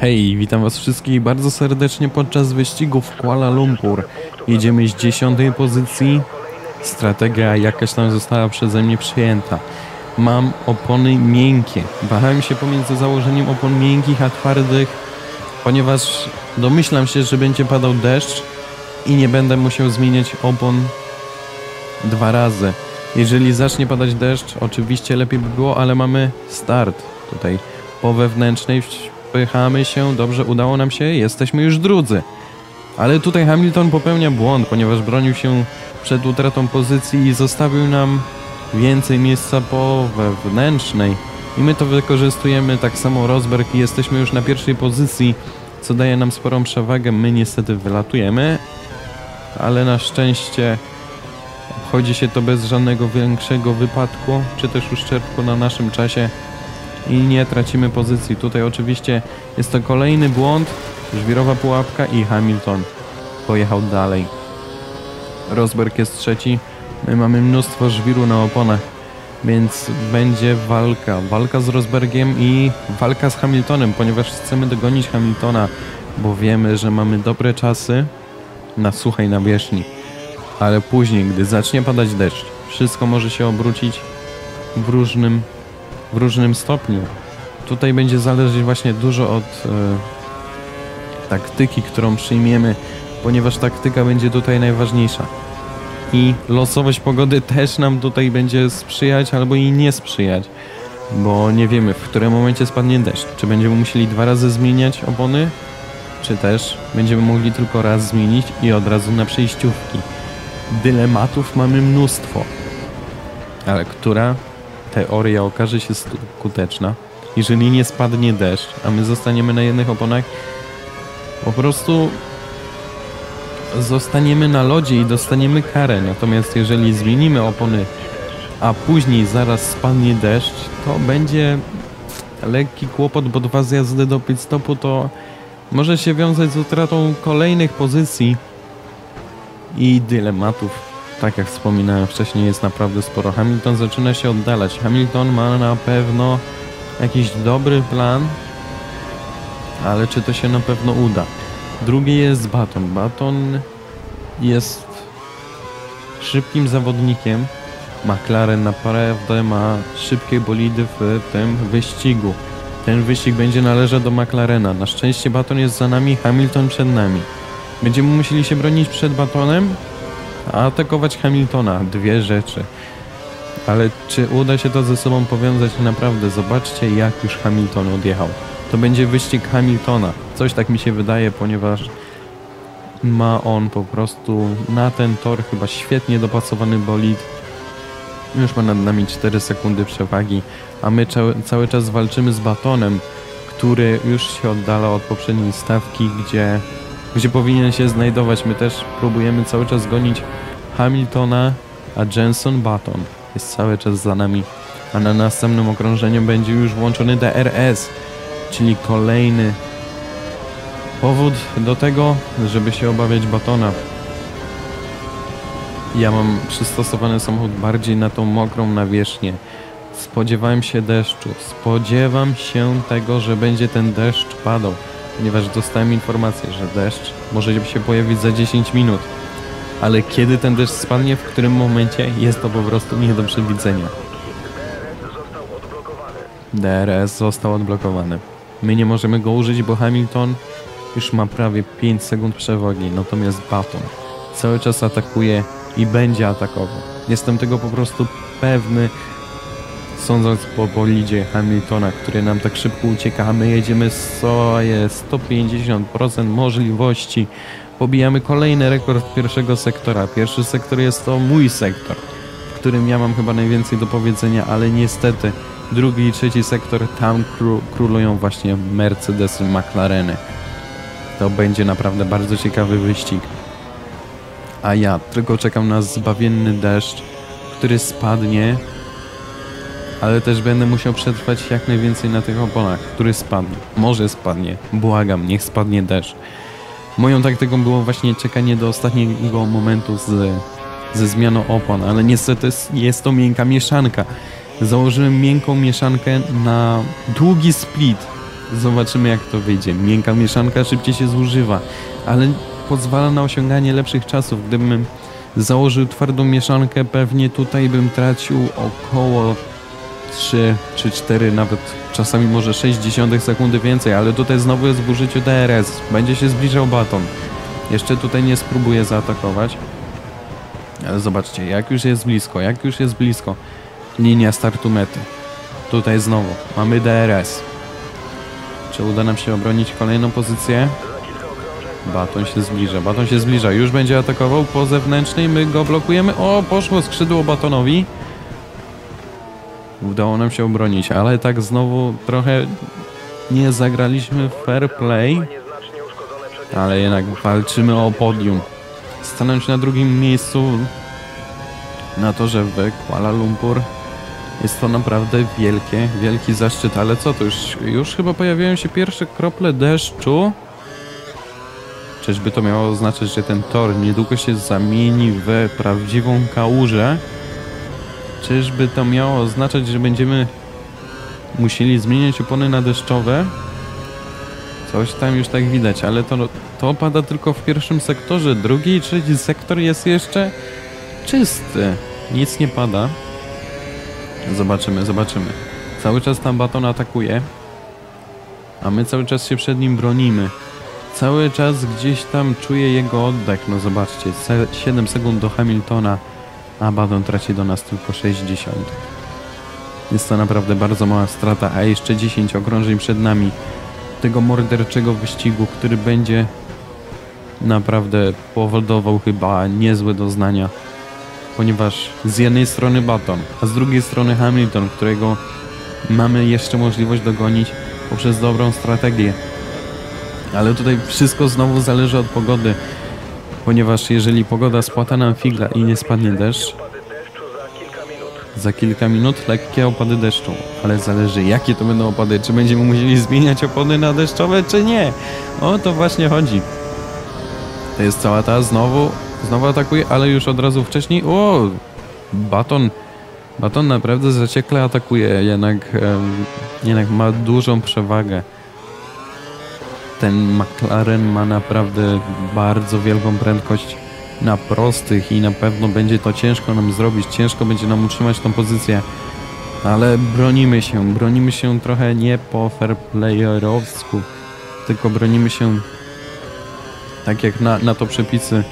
Hej, witam was wszystkich bardzo serdecznie podczas wyścigu w Kuala Lumpur. Jedziemy z dziesiątej pozycji. Strategia jakaś tam została przeze mnie przyjęta. Mam opony miękkie. Wahałem się pomiędzy założeniem opon miękkich a twardych, ponieważ domyślam się, że będzie padał deszcz i nie będę musiał zmieniać opon dwa razy. Jeżeli zacznie padać deszcz, oczywiście lepiej by było, ale mamy start tutaj po wewnętrznej wpychamy się, dobrze, udało nam się, jesteśmy już drudzy. Ale tutaj Hamilton popełnia błąd, ponieważ bronił się przed utratą pozycji i zostawił nam więcej miejsca po wewnętrznej. I my to wykorzystujemy, tak samo Rosberg i jesteśmy już na pierwszej pozycji, co daje nam sporą przewagę. My niestety wylatujemy, ale na szczęście obchodzi się to bez żadnego większego wypadku, czy też uszczerbku na naszym czasie i nie tracimy pozycji. Tutaj oczywiście jest to kolejny błąd, żwirowa pułapka i Hamilton pojechał dalej. Rosberg jest trzeci. My mamy mnóstwo żwiru na oponach, więc będzie walka. Walka z Rosbergiem i walka z Hamiltonem, ponieważ chcemy dogonić Hamiltona, bo wiemy, że mamy dobre czasy na suchej nawierzchni. Ale później, gdy zacznie padać deszcz, wszystko może się obrócić w różnym w różnym stopniu. Tutaj będzie zależeć właśnie dużo od e, taktyki, którą przyjmiemy, ponieważ taktyka będzie tutaj najważniejsza. I losowość pogody też nam tutaj będzie sprzyjać albo i nie sprzyjać, bo nie wiemy w którym momencie spadnie deszcz. Czy będziemy musieli dwa razy zmieniać opony, czy też będziemy mogli tylko raz zmienić i od razu na przejściówki. Dylematów mamy mnóstwo, ale która teoria okaże się skuteczna, jeżeli nie spadnie deszcz, a my zostaniemy na jednych oponach, po prostu zostaniemy na lodzie i dostaniemy karę. Natomiast jeżeli zmienimy opony, a później zaraz spadnie deszcz, to będzie lekki kłopot, bo dwa zjazdy do pit stopu to może się wiązać z utratą kolejnych pozycji i dylematów tak jak wspominałem wcześniej, jest naprawdę sporo. Hamilton zaczyna się oddalać. Hamilton ma na pewno jakiś dobry plan, ale czy to się na pewno uda? Drugi jest Baton. Baton jest szybkim zawodnikiem. McLaren naprawdę ma szybkie bolidy w tym wyścigu. Ten wyścig będzie należał do McLarena. Na szczęście Baton jest za nami, Hamilton przed nami. Będziemy musieli się bronić przed Batonem, atakować Hamiltona. Dwie rzeczy. Ale czy uda się to ze sobą powiązać naprawdę? Zobaczcie, jak już Hamilton odjechał. To będzie wyścig Hamiltona. Coś tak mi się wydaje, ponieważ ma on po prostu na ten tor chyba świetnie dopasowany bolid. Już ma nad nami 4 sekundy przewagi, a my cały czas walczymy z Batonem, który już się oddala od poprzedniej stawki, gdzie gdzie powinien się znajdować. My też próbujemy cały czas gonić Hamiltona, a Jenson Button jest cały czas za nami. A na następnym okrążeniu będzie już włączony DRS, czyli kolejny powód do tego, żeby się obawiać Batona. Ja mam przystosowany samochód bardziej na tą mokrą nawierzchnię. Spodziewałem się deszczu. Spodziewam się tego, że będzie ten deszcz padał ponieważ dostałem informację, że deszcz może się pojawić za 10 minut. Ale kiedy ten deszcz spadnie, w którym momencie, jest to po prostu nie do przewidzenia. DRS został odblokowany. My nie możemy go użyć, bo Hamilton już ma prawie 5 sekund przewagi, natomiast Baton cały czas atakuje i będzie atakował. Jestem tego po prostu pewny, sądząc po bolidzie Hamiltona, który nam tak szybko ucieka, my jedziemy jest 150% możliwości. Pobijamy kolejny rekord pierwszego sektora. Pierwszy sektor jest to mój sektor, w którym ja mam chyba najwięcej do powiedzenia, ale niestety drugi i trzeci sektor tam królują właśnie Mercedesy, McLareny. To będzie naprawdę bardzo ciekawy wyścig. A ja tylko czekam na zbawienny deszcz, który spadnie ale też będę musiał przetrwać jak najwięcej na tych oponach, który spadnie. Może spadnie, błagam, niech spadnie deszcz. Moją taktyką było właśnie czekanie do ostatniego momentu z, ze zmianą opon, ale niestety jest to miękka mieszanka. Założyłem miękką mieszankę na długi split Zobaczymy jak to wyjdzie. Miękka mieszanka szybciej się zużywa, ale pozwala na osiąganie lepszych czasów. Gdybym założył twardą mieszankę, pewnie tutaj bym tracił około 3 czy 4, nawet czasami może 60 sekundy więcej, ale tutaj znowu jest w użyciu DRS. Będzie się zbliżał baton. Jeszcze tutaj nie spróbuję zaatakować. Ale zobaczcie, jak już jest blisko, jak już jest blisko linia startu mety. Tutaj znowu mamy DRS. Czy uda nam się obronić kolejną pozycję? Baton się zbliża, baton się zbliża. Już będzie atakował po zewnętrznej, my go blokujemy. O, poszło skrzydło batonowi. Udało nam się obronić, ale tak znowu trochę nie zagraliśmy fair play. Ale jednak walczymy o podium. Stanąć na drugim miejscu na torze w Kuala Lumpur jest to naprawdę wielkie, wielki zaszczyt, ale co to już, już chyba pojawiają się pierwsze krople deszczu. Czyżby to miało oznaczać, że ten tor niedługo się zamieni w prawdziwą kałużę? Czyżby to miało oznaczać, że będziemy musieli zmieniać opony na deszczowe? Coś tam już tak widać, ale to, to pada tylko w pierwszym sektorze. Drugi i trzeci sektor jest jeszcze czysty. Nic nie pada. Zobaczymy, zobaczymy. Cały czas tam baton atakuje, a my cały czas się przed nim bronimy. Cały czas gdzieś tam czuję jego oddech. No zobaczcie, 7 sekund do Hamiltona, a baton traci do nas tylko 60. Jest to naprawdę bardzo mała strata, a jeszcze 10 okrążeń przed nami tego morderczego wyścigu, który będzie naprawdę powodował chyba niezłe doznania ponieważ z jednej strony Baton, a z drugiej strony Hamilton, którego mamy jeszcze możliwość dogonić poprzez dobrą strategię. Ale tutaj wszystko znowu zależy od pogody, ponieważ jeżeli pogoda spłata nam figla i nie spadnie deszcz, za kilka minut lekkie opady deszczu, ale zależy jakie to będą opady, czy będziemy musieli zmieniać opony na deszczowe, czy nie. O to właśnie chodzi. To jest cała ta znowu Znowu atakuje, ale już od razu wcześniej. O! Baton. Baton naprawdę zaciekle atakuje, jednak, jednak ma dużą przewagę. Ten McLaren ma naprawdę bardzo wielką prędkość na prostych i na pewno będzie to ciężko nam zrobić, ciężko będzie nam utrzymać tą pozycję, ale bronimy się, bronimy się trochę nie po fair playerowsku, tylko bronimy się tak jak na, na to przepisy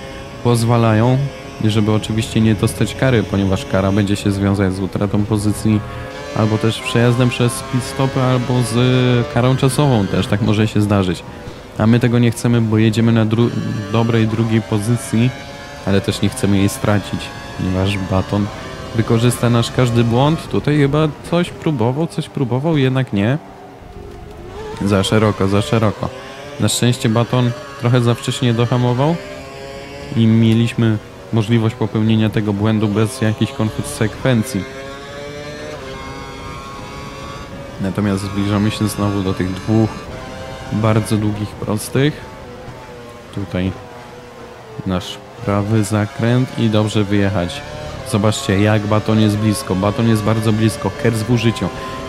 pozwalają, żeby oczywiście nie dostać kary, ponieważ kara będzie się związać z utratą pozycji albo też przejazdem przez pit stopy, albo z karą czasową też tak może się zdarzyć. A my tego nie chcemy, bo jedziemy na dru dobrej drugiej pozycji, ale też nie chcemy jej stracić, ponieważ baton wykorzysta nasz każdy błąd. Tutaj chyba coś próbował, coś próbował, jednak nie. Za szeroko, za szeroko. Na szczęście baton trochę za wcześnie dohamował, i mieliśmy możliwość popełnienia tego błędu bez jakichś konsekwencji. Natomiast zbliżamy się znowu do tych dwóch bardzo długich prostych. Tutaj nasz prawy zakręt i dobrze wyjechać. Zobaczcie jak baton jest blisko. Baton jest bardzo blisko. Kers w użyciu.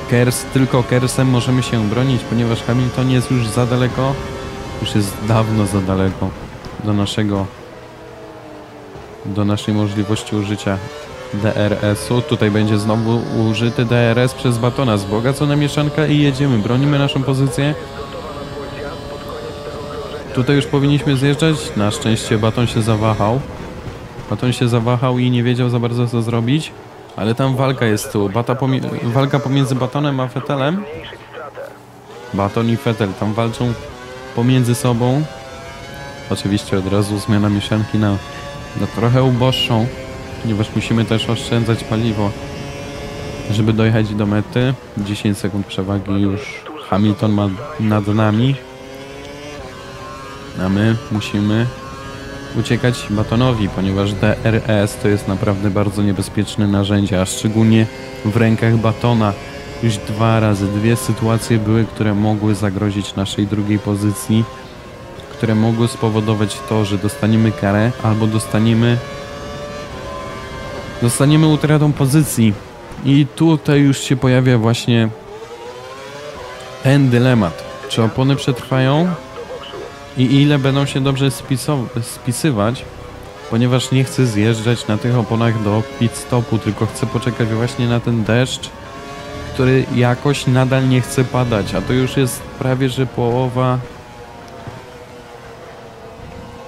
Kers, tylko Kersem możemy się bronić, ponieważ Hamilton jest już za daleko. Już jest dawno za daleko do naszego do naszej możliwości użycia DRS-u. Tutaj będzie znowu użyty DRS przez Batona. Wzbogacona mieszanka i jedziemy. Bronimy naszą pozycję. Tutaj już powinniśmy zjeżdżać. Na szczęście Baton się zawahał. Baton się zawahał i nie wiedział za bardzo co zrobić. Ale tam walka jest tu. Bata walka pomiędzy Batonem a Fetelem. Baton i Fetel tam walczą pomiędzy sobą. Oczywiście od razu zmiana mieszanki na no trochę uboższą, ponieważ musimy też oszczędzać paliwo, żeby dojechać do mety. 10 sekund przewagi już Hamilton ma nad nami, a my musimy uciekać batonowi, ponieważ DRS to jest naprawdę bardzo niebezpieczne narzędzie, a szczególnie w rękach batona. Już dwa razy, dwie sytuacje były, które mogły zagrozić naszej drugiej pozycji które mogły spowodować to, że dostaniemy karę albo dostaniemy dostaniemy utratą pozycji. I tutaj już się pojawia właśnie ten dylemat. czy opony przetrwają i ile będą się dobrze spisywać, ponieważ nie chcę zjeżdżać na tych oponach do pit stopu, tylko chcę poczekać właśnie na ten deszcz, który jakoś nadal nie chce padać, a to już jest prawie, że połowa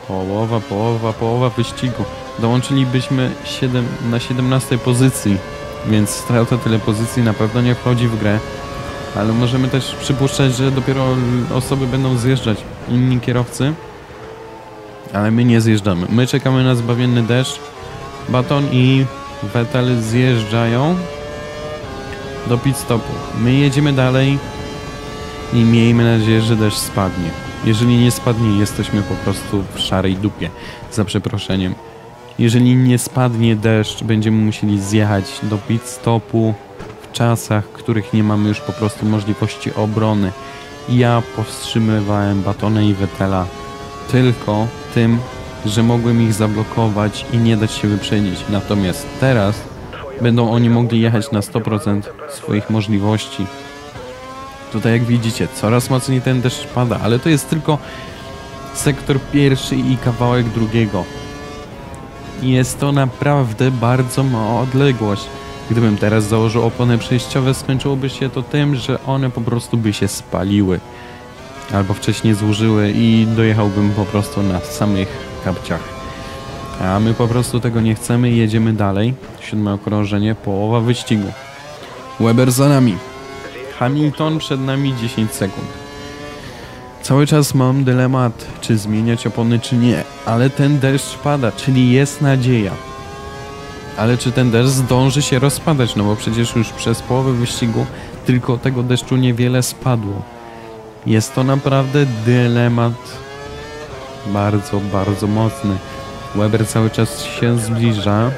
połowa, połowa, połowa wyścigu. Dołączylibyśmy 7, na 17 pozycji, więc strata tyle pozycji na pewno nie wchodzi w grę ale możemy też przypuszczać, że dopiero osoby będą zjeżdżać, inni kierowcy, ale my nie zjeżdżamy. My czekamy na zbawienny deszcz. Baton i Vettel zjeżdżają do pit stopu. My jedziemy dalej i miejmy nadzieję, że deszcz spadnie. Jeżeli nie spadnie, jesteśmy po prostu w szarej dupie, za przeproszeniem. Jeżeli nie spadnie deszcz, będziemy musieli zjechać do pit stopu, czasach, w których nie mamy już po prostu możliwości obrony. Ja powstrzymywałem Batona i Wetela tylko tym, że mogłem ich zablokować i nie dać się wyprzedzić. Natomiast teraz będą oni mogli jechać na 100% swoich możliwości. Tutaj jak widzicie, coraz mocniej ten deszcz pada, ale to jest tylko sektor pierwszy i kawałek drugiego. Jest to naprawdę bardzo mała odległość. Gdybym teraz założył opony przejściowe, skończyłoby się to tym, że one po prostu by się spaliły. Albo wcześniej złożyły i dojechałbym po prostu na samych kapciach. A my po prostu tego nie chcemy i jedziemy dalej. Siódme okrążenie, połowa wyścigu. Weber za nami. Hamilton przed nami 10 sekund. Cały czas mam dylemat, czy zmieniać opony, czy nie, ale ten deszcz pada, czyli jest nadzieja. Ale czy ten deszcz zdąży się rozpadać? No bo przecież już przez połowę wyścigu tylko tego deszczu niewiele spadło. Jest to naprawdę dylemat bardzo, bardzo mocny. Weber cały czas się zbliża.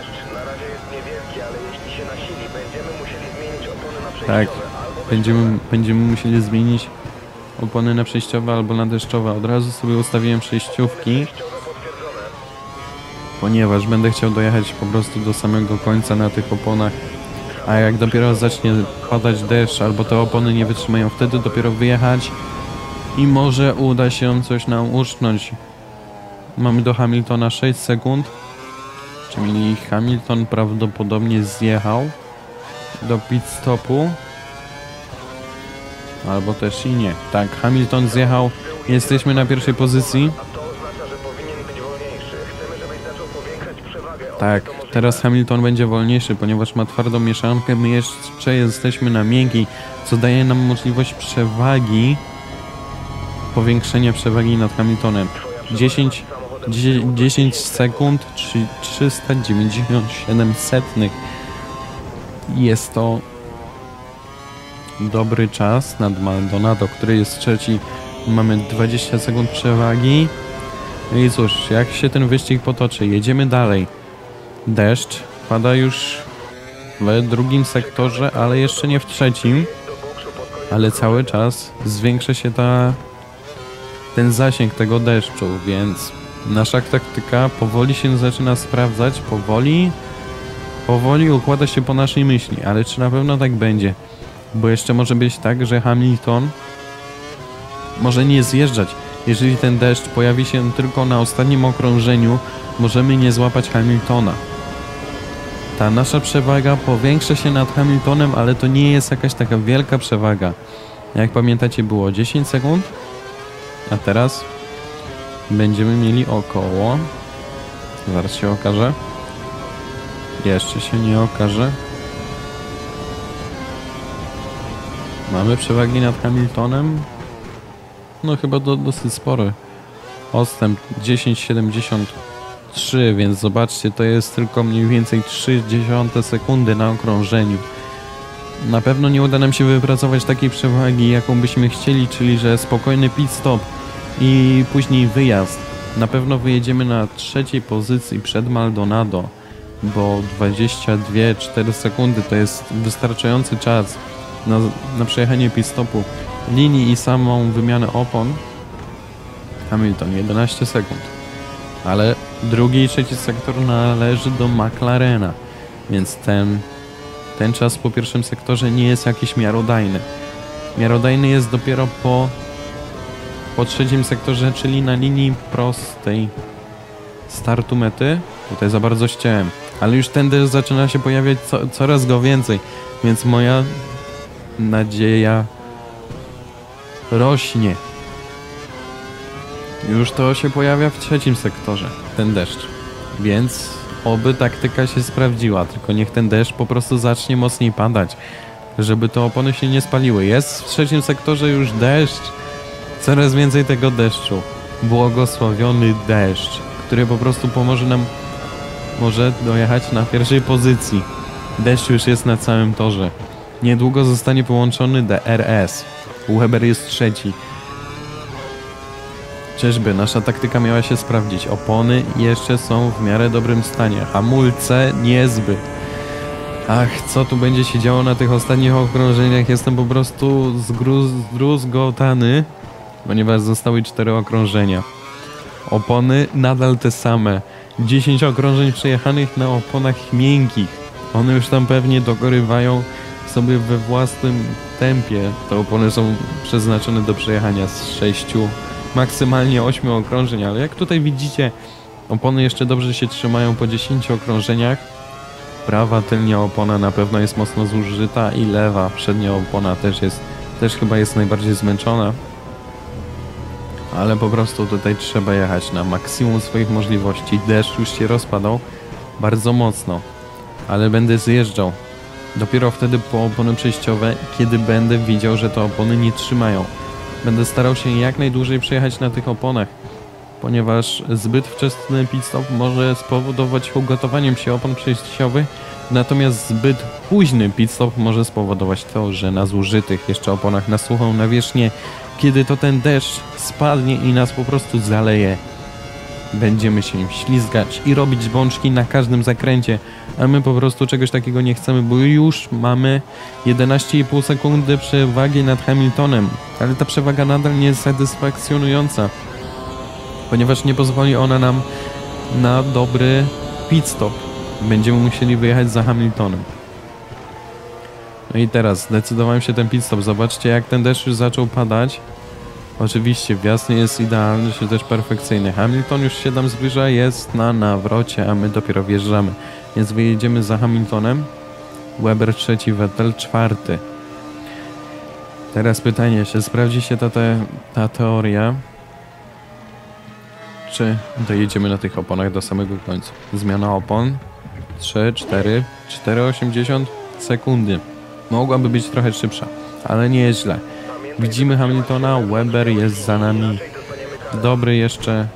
Tak, będziemy, będziemy musieli zmienić opony na przejściowe albo na deszczowe. Od razu sobie ustawiłem przejściówki ponieważ będę chciał dojechać po prostu do samego końca na tych oponach. A jak dopiero zacznie padać deszcz albo te opony nie wytrzymają, wtedy dopiero wyjechać i może uda się coś nam uszknąć. Mamy do Hamiltona 6 sekund, czyli Hamilton prawdopodobnie zjechał do pit stopu. Albo też i nie. Tak, Hamilton zjechał. Jesteśmy na pierwszej pozycji. Tak, teraz Hamilton będzie wolniejszy, ponieważ ma twardą mieszankę, my jeszcze jesteśmy na miękkiej, co daje nam możliwość przewagi, powiększenia przewagi nad Hamiltonem. 10, 10 sekund, 397 setnych. Jest to dobry czas nad Maldonado, który jest trzeci. Mamy 20 sekund przewagi. I cóż, jak się ten wyścig potoczy? Jedziemy dalej. Deszcz pada już w drugim sektorze, ale jeszcze nie w trzecim. Ale cały czas zwiększa się ta, ten zasięg tego deszczu, więc nasza taktyka powoli się zaczyna sprawdzać, powoli, powoli układa się po naszej myśli, ale czy na pewno tak będzie? Bo jeszcze może być tak, że Hamilton może nie zjeżdżać. Jeżeli ten deszcz pojawi się tylko na ostatnim okrążeniu, możemy nie złapać Hamiltona. Ta nasza przewaga powiększa się nad Hamiltonem, ale to nie jest jakaś taka wielka przewaga. Jak pamiętacie było 10 sekund, a teraz będziemy mieli około... Zaraz się okaże. Jeszcze się nie okaże. Mamy przewagi nad Hamiltonem? No chyba do, dosyć spory. Odstęp 10,70 3, więc zobaczcie, to jest tylko mniej więcej 0,3 sekundy na okrążeniu. Na pewno nie uda nam się wypracować takiej przewagi, jaką byśmy chcieli, czyli że spokojny pit stop i później wyjazd. Na pewno wyjedziemy na trzeciej pozycji przed Maldonado, bo 22-4 sekundy to jest wystarczający czas na, na przejechanie pit stopu linii i samą wymianę opon. Hamilton 11 sekund ale drugi i trzeci sektor należy do McLarena, więc ten, ten czas po pierwszym sektorze nie jest jakiś miarodajny. Miarodajny jest dopiero po po trzecim sektorze, czyli na linii prostej startu mety. Tutaj za bardzo ścięłem, ale już deszcz zaczyna się pojawiać co, coraz go więcej, więc moja nadzieja rośnie. Już to się pojawia w trzecim sektorze, ten deszcz. Więc oby taktyka się sprawdziła, tylko niech ten deszcz po prostu zacznie mocniej padać, żeby te opony się nie spaliły. Jest w trzecim sektorze już deszcz, coraz więcej tego deszczu. Błogosławiony deszcz, który po prostu pomoże nam może dojechać na pierwszej pozycji. Deszcz już jest na całym torze. Niedługo zostanie połączony DRS. Weber jest trzeci. Czyżby nasza taktyka miała się sprawdzić? Opony jeszcze są w miarę dobrym stanie. Hamulce niezbyt. Ach, co tu będzie się działo na tych ostatnich okrążeniach? Jestem po prostu zdruzgotany, ponieważ zostały cztery okrążenia. Opony nadal te same. 10 okrążeń przejechanych na oponach miękkich. One już tam pewnie dogorywają sobie we własnym tempie. Te opony są przeznaczone do przejechania z 6 maksymalnie 8 okrążeń, ale jak tutaj widzicie, opony jeszcze dobrze się trzymają po 10 okrążeniach. Prawa tylnia opona na pewno jest mocno zużyta i lewa przednia opona też jest, też chyba jest najbardziej zmęczona. Ale po prostu tutaj trzeba jechać na maksimum swoich możliwości. Deszcz już się rozpadał bardzo mocno, ale będę zjeżdżał. Dopiero wtedy po opony przejściowe, kiedy będę widział, że te opony nie trzymają. Będę starał się jak najdłużej przejechać na tych oponach, ponieważ zbyt wczesny pit stop może spowodować ugotowaniem się opon przejściowych, natomiast zbyt późny pit stop może spowodować to, że na zużytych jeszcze oponach na suchą nawierzchnię, kiedy to ten deszcz spadnie i nas po prostu zaleje, będziemy się ślizgać i robić bączki na każdym zakręcie, a my po prostu czegoś takiego nie chcemy, bo już mamy 11,5 sekundy przewagi nad Hamiltonem, ale ta przewaga nadal nie jest satysfakcjonująca, ponieważ nie pozwoli ona nam na dobry pit stop. Będziemy musieli wyjechać za Hamiltonem. No i teraz zdecydowałem się ten pit stop. Zobaczcie jak ten deszcz już zaczął padać. Oczywiście wjazd nie jest idealny, czy też perfekcyjny. Hamilton już się tam zbliża, jest na nawrocie, a my dopiero wjeżdżamy. Więc wyjedziemy za Hamiltonem. Weber trzeci, Vettel czwarty. Teraz pytanie, czy sprawdzi się ta, te, ta teoria? Czy dojedziemy na tych oponach do samego końca? Zmiana opon 3, 4, 4,80 sekundy. Mogłaby być trochę szybsza, ale nie jest źle. Widzimy Hamiltona, Weber jest za nami. Dobry jeszcze.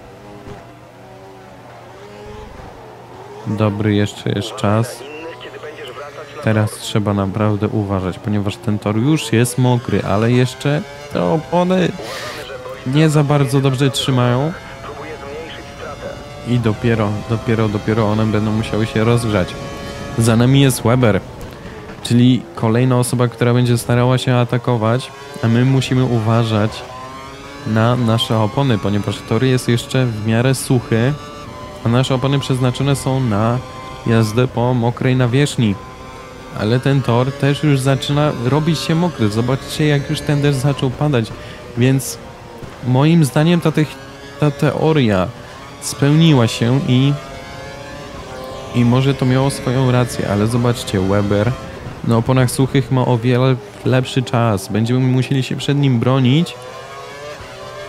Dobry jeszcze jest czas. Teraz trzeba naprawdę uważać, ponieważ ten tor już jest mokry, ale jeszcze te opony nie za bardzo dobrze trzymają. I dopiero, dopiero, dopiero one będą musiały się rozgrzać. Za nami jest Weber, czyli kolejna osoba, która będzie starała się atakować a my musimy uważać na nasze opony, ponieważ tor jest jeszcze w miarę suchy, a nasze opony przeznaczone są na jazdę po mokrej nawierzchni. Ale ten tor też już zaczyna robić się mokry. Zobaczcie, jak już ten deszcz zaczął padać. Więc moim zdaniem ta, ta teoria spełniła się i, i może to miało swoją rację, ale zobaczcie, Weber na oponach suchych ma o wiele lepszy czas. Będziemy musieli się przed nim bronić,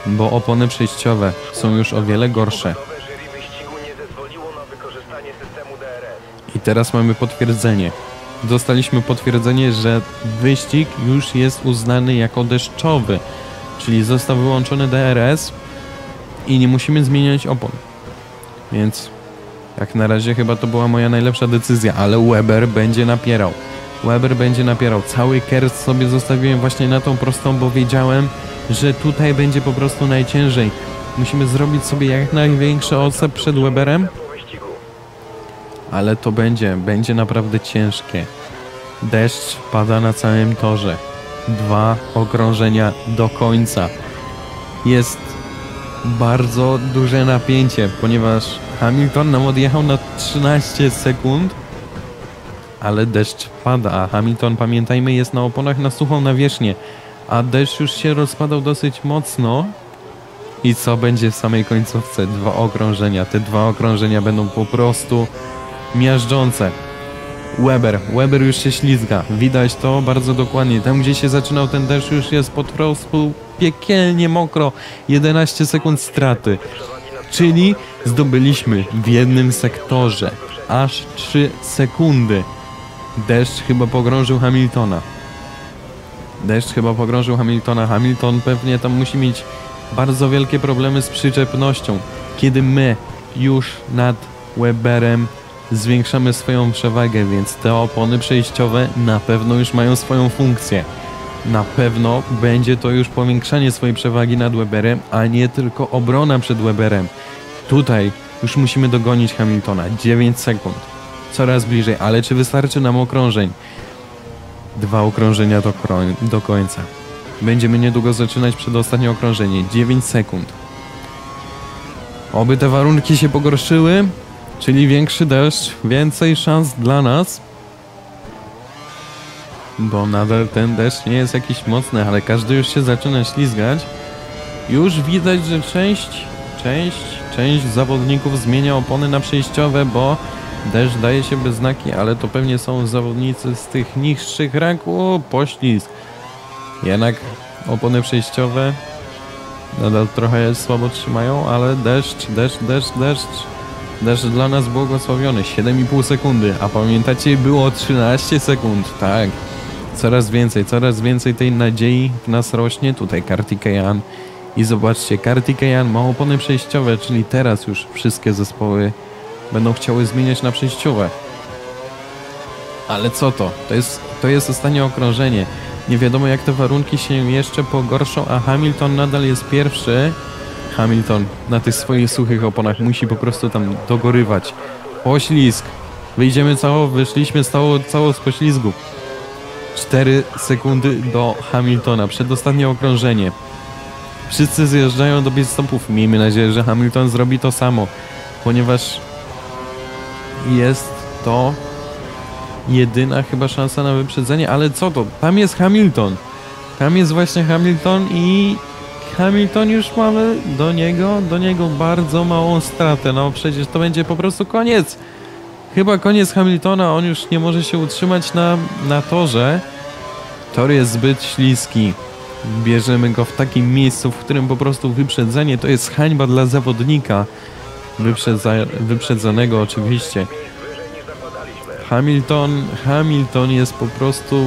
bo opony przejściowe są już o wiele gorsze. I teraz mamy potwierdzenie. Dostaliśmy potwierdzenie, że wyścig już jest uznany jako deszczowy, czyli został wyłączony DRS i nie musimy zmieniać opon. Więc jak na razie chyba to była moja najlepsza decyzja, ale Weber będzie napierał. Weber będzie napierał. Cały kers sobie zostawiłem właśnie na tą prostą, bo wiedziałem, że tutaj będzie po prostu najciężej. Musimy zrobić sobie jak największy odstęp przed Weberem. Ale to będzie, będzie naprawdę ciężkie. Deszcz pada na całym torze. Dwa okrążenia do końca. Jest bardzo duże napięcie, ponieważ Hamilton nam odjechał na 13 sekund ale deszcz pada, a Hamilton, pamiętajmy, jest na oponach na suchą nawierzchnię, a deszcz już się rozpadał dosyć mocno, I co będzie w samej końcówce? Dwa okrążenia. Te dwa okrążenia będą po prostu miażdżące. Weber, Weber już się ślizga. Widać to bardzo dokładnie. Tam, gdzie się zaczynał ten deszcz, już jest po prostu piekielnie mokro. 11 sekund straty. Czyli zdobyliśmy w jednym sektorze aż 3 sekundy. Deszcz chyba pogrążył Hamiltona. Deszcz chyba pogrążył Hamiltona. Hamilton pewnie tam musi mieć bardzo wielkie problemy z przyczepnością. Kiedy my już nad Weberem zwiększamy swoją przewagę, więc te opony przejściowe na pewno już mają swoją funkcję. Na pewno będzie to już powiększanie swojej przewagi nad Weberem, a nie tylko obrona przed Weberem. Tutaj już musimy dogonić Hamiltona. 9 sekund. Coraz bliżej, ale czy wystarczy nam okrążeń? Dwa okrążenia do, do końca. Będziemy niedługo zaczynać przedostatnie okrążenie. 9 sekund. Oby te warunki się pogorszyły, czyli większy deszcz, więcej szans dla nas. Bo nadal ten deszcz nie jest jakiś mocny, ale każdy już się zaczyna ślizgać. Już widać, że część, część, część zawodników zmienia opony na przejściowe, bo deszcz daje się bez znaki, ale to pewnie są zawodnicy z tych niższych ranków. Poślizg. Jednak opony przejściowe nadal trochę słabo trzymają, ale deszcz, deszcz, deszcz, deszcz. Deszcz dla nas błogosławiony. 7,5 sekundy, a pamiętacie, było 13 sekund. Tak. Coraz więcej, coraz więcej tej nadziei w nas rośnie. Tutaj Kartikeyan. I zobaczcie, Kartikeyan ma opony przejściowe, czyli teraz już wszystkie zespoły będą chciały zmieniać na przejściowe. Ale co to? To jest, to jest ostatnie okrążenie. Nie wiadomo jak te warunki się jeszcze pogorszą, a Hamilton nadal jest pierwszy. Hamilton na tych swoich suchych oponach musi po prostu tam dogorywać. Poślizg. Wyjdziemy cało, wyszliśmy cało, cało z poślizgu. 4 sekundy do Hamiltona. Przedostatnie okrążenie. Wszyscy zjeżdżają do stopów. Miejmy nadzieję, że Hamilton zrobi to samo, ponieważ jest to jedyna chyba szansa na wyprzedzenie, ale co to? Tam jest Hamilton. Tam jest właśnie Hamilton i Hamilton już mamy do niego, do niego bardzo małą stratę. No przecież to będzie po prostu koniec. Chyba koniec Hamiltona, on już nie może się utrzymać na, na torze. Tor jest zbyt śliski. Bierzemy go w takim miejscu, w którym po prostu wyprzedzenie to jest hańba dla zawodnika. Wyprzedza, wyprzedzonego oczywiście. Hamilton, Hamilton jest po prostu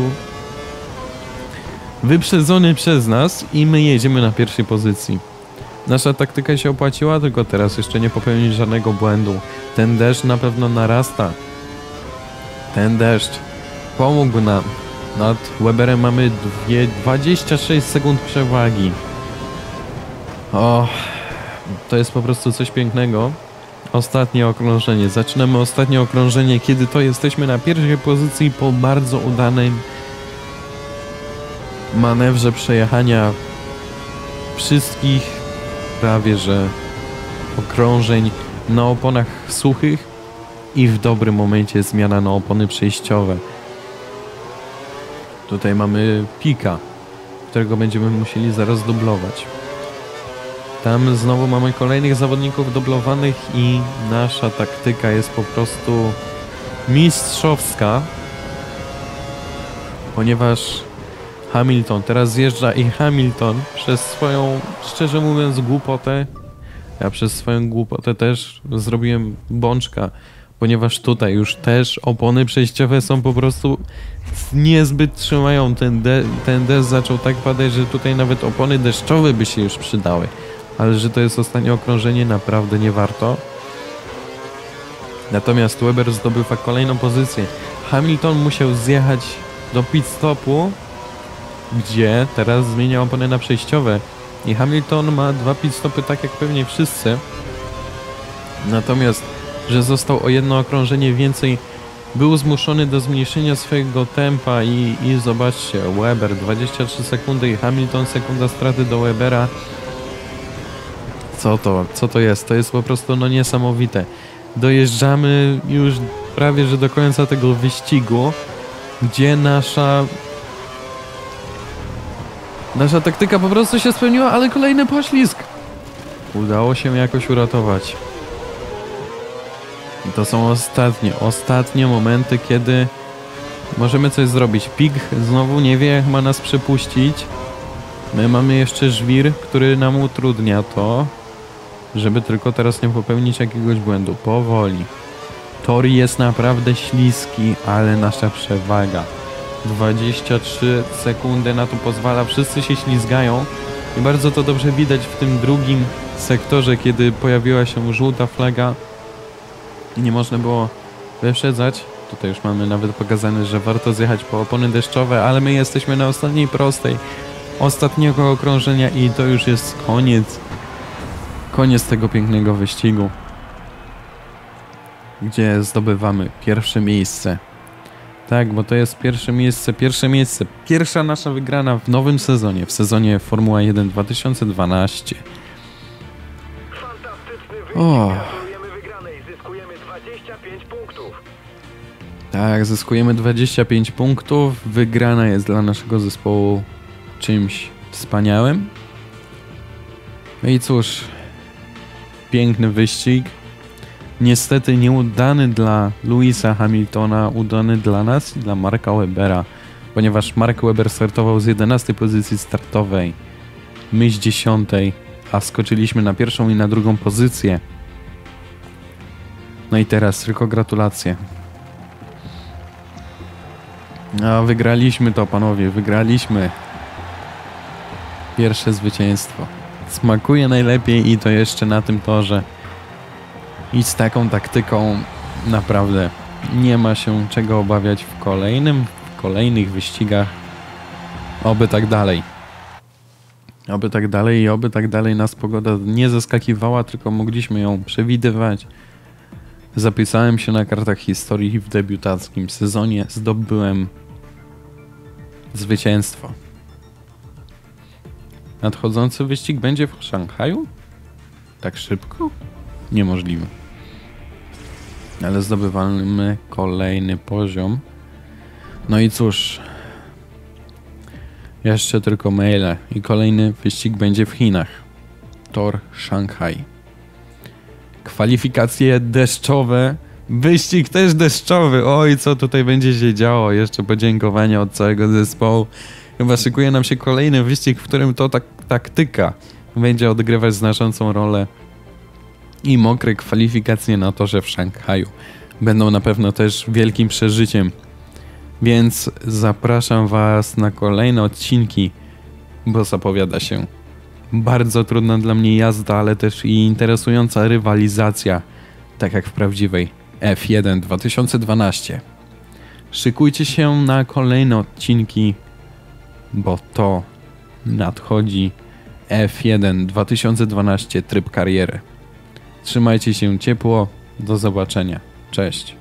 wyprzedzony przez nas i my jedziemy na pierwszej pozycji. Nasza taktyka się opłaciła, tylko teraz jeszcze nie popełnić żadnego błędu. Ten deszcz na pewno narasta. Ten deszcz pomógł nam. Nad Weberem mamy dwie, 26 sekund przewagi. O, to jest po prostu coś pięknego. Ostatnie okrążenie. Zaczynamy ostatnie okrążenie, kiedy to jesteśmy na pierwszej pozycji po bardzo udanym manewrze przejechania wszystkich prawie że okrążeń na oponach suchych i w dobrym momencie zmiana na opony przejściowe. Tutaj mamy pika, którego będziemy musieli zaraz dublować. Tam znowu mamy kolejnych zawodników dublowanych i nasza taktyka jest po prostu mistrzowska, ponieważ Hamilton teraz zjeżdża i Hamilton przez swoją, szczerze mówiąc, głupotę, ja przez swoją głupotę też zrobiłem bączka, ponieważ tutaj już też opony przejściowe są po prostu niezbyt trzymają. Ten, de ten deszcz zaczął tak padać, że tutaj nawet opony deszczowe by się już przydały ale że to jest ostatnie okrążenie, naprawdę nie warto. Natomiast Weber zdobył kolejną pozycję. Hamilton musiał zjechać do pit stopu, gdzie teraz zmienia opony na przejściowe. I Hamilton ma dwa pit stopy, tak jak pewnie wszyscy. Natomiast, że został o jedno okrążenie więcej, był zmuszony do zmniejszenia swojego tempa i, i zobaczcie, Weber 23 sekundy i Hamilton sekunda straty do Webera co to, co to jest? To jest po prostu no niesamowite. Dojeżdżamy już prawie że do końca tego wyścigu, gdzie nasza nasza taktyka po prostu się spełniła, ale kolejny poślizg. Udało się jakoś uratować. I to są ostatnie, ostatnie momenty, kiedy możemy coś zrobić. Pig znowu nie wie, jak ma nas przepuścić. My mamy jeszcze żwir, który nam utrudnia to, żeby tylko teraz nie popełnić jakiegoś błędu. Powoli. Tor jest naprawdę śliski, ale nasza przewaga. 23 sekundy na to pozwala, wszyscy się ślizgają i bardzo to dobrze widać w tym drugim sektorze, kiedy pojawiła się żółta flaga i nie można było wyprzedzać. Tutaj już mamy nawet pokazane, że warto zjechać po opony deszczowe, ale my jesteśmy na ostatniej prostej ostatniego okrążenia i to już jest koniec. Koniec tego pięknego wyścigu, gdzie zdobywamy pierwsze miejsce. Tak, bo to jest pierwsze miejsce, pierwsze miejsce, pierwsza nasza wygrana w nowym sezonie, w sezonie Formuła 1 2012. Fantastyczny wynik. O. Gratulujemy wygranej. Zyskujemy 25 punktów. Tak, zyskujemy 25 punktów. Wygrana jest dla naszego zespołu czymś wspaniałym. No i cóż, piękny wyścig. Niestety nieudany dla Louisa Hamiltona, udany dla nas i dla Marka Webera, ponieważ Mark Webber startował z 11 pozycji startowej, my z 10, a skoczyliśmy na pierwszą i na drugą pozycję. No i teraz tylko gratulacje. A wygraliśmy to, panowie, wygraliśmy. Pierwsze zwycięstwo. Smakuje najlepiej i to jeszcze na tym torze. I z taką taktyką naprawdę nie ma się czego obawiać w kolejnym, w kolejnych wyścigach. Oby tak dalej. Oby tak dalej i oby tak dalej nas pogoda nie zaskakiwała, tylko mogliśmy ją przewidywać. Zapisałem się na kartach historii w debiutackim sezonie. Zdobyłem zwycięstwo. Nadchodzący wyścig będzie w Szanghaju? Tak szybko? Niemożliwe. Ale zdobywamy kolejny poziom. No i cóż. Jeszcze tylko maile i kolejny wyścig będzie w Chinach. Tor Szanghaj. Kwalifikacje deszczowe. Wyścig też deszczowy. Oj, co tutaj będzie się działo? Jeszcze podziękowania od całego zespołu. Chyba szykuje nam się kolejny wyścig, w którym to tak, taktyka będzie odgrywać znaczącą rolę. I mokre kwalifikacje na torze w Szanghaju będą na pewno też wielkim przeżyciem. Więc zapraszam Was na kolejne odcinki, bo zapowiada się bardzo trudna dla mnie jazda, ale też i interesująca rywalizacja, tak jak w prawdziwej F1 2012. Szykujcie się na kolejne odcinki, bo to nadchodzi F1 2012 tryb kariery. Trzymajcie się ciepło, do zobaczenia. Cześć.